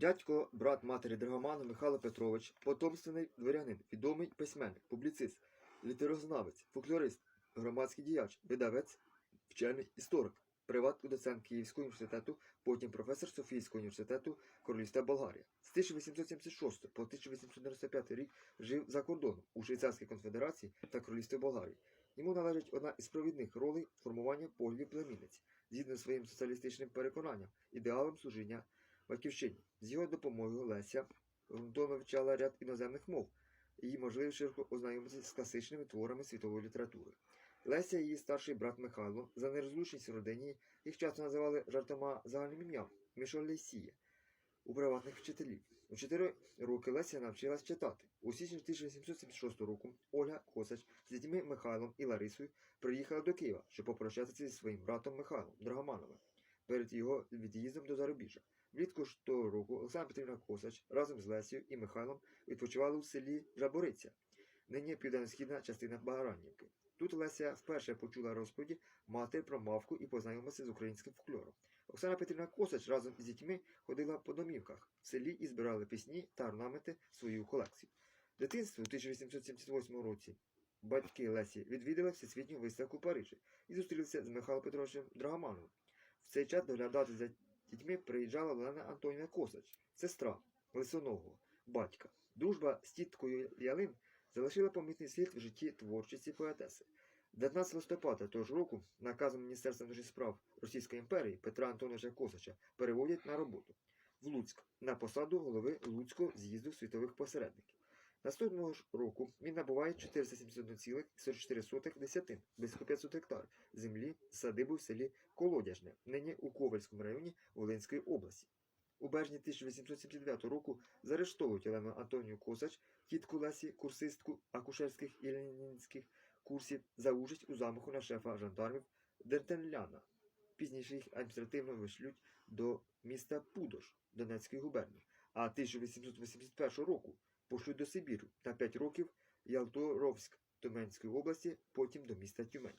Дядько, брат матері Драгомана Михайло Петрович, потомственний дворянин, відомий письменник, публіцист, літерознавець, фольклорист, громадський діяч, видавець, вчений історик, приватний доцент Київського університету, потім професор Софійського університету Королівства Болгарія. З 1876 по 1895 рік жив за кордоном у Швейцарській конфедерації та Королівстві Болгарії. Йому належить одна із провідних ролей формування поглядів племінниць, згідно зі своїм соціалістичним переконанням, ідеалом служіння батьківщині. З його допомогою Леся ґрунтовно вивчала ряд іноземних мов, і можливо широко ознайомитися з класичними творами світової літератури. Леся і її старший брат Михайло за нерозлучність родині їх часто називали жартома загальним ім'ям Мішолесія у приватних вчителів. У 4 роки Леся навчилась читати. У січні 1876 року Ольга Косач з дітьми Михайлом і Ларисою приїхала до Києва, щоб попрощатися зі своїм братом Михайлом Драгомановим перед його від'їздом до Зарубіжжя. Влітку ж того року Олександра Петрівна Косач разом з Лесією і Михайлом відпочивали у селі Жабориця, нині південно-східна частина Багаранівки. Тут Леся вперше почула розповіді матері про мавку і познайомилася з українським фольклором. Оксана Петрівна Косач разом із дітьми ходила по домівках в селі і збирали пісні та орнаменти в свою колекцію. В дитинстві у 1878 році батьки Лесі відвідали всесвітню виставку в Парижі і зустрілися з Михайлом Петровичем Драгомановим. В цей час доглядати за дітьми приїжджала Олена Антоніна Косач, сестра Лисоного, батька. Дружба з тіткою Ялин залишила помітний слід в житті творчості поетеси. 19 листопада того ж року наказом Міністерства внутрішніх справ Російської імперії Петра Антоновича Косача переводять на роботу в Луцьк на посаду голови Луцького з'їзду світових посередників. Наступного ж року він набуває 471,44 десятин, близько 500 гектар землі з садибою в селі Колодяжне, нині у Ковальському районі Волинської області. У березні 1879 року заарештовують Олену Антонію Косач, тітку Лесі, курсистку акушерських і ленінських курсів за участь у замаху на шефа жандармів Дентенляна. Пізніше їх адміністративно вишлють до міста Пудош Донецької губернії, а 1881 року пошлють до Сибіру на 5 років Ялторовськ Тюменської області, потім до міста Тюмень.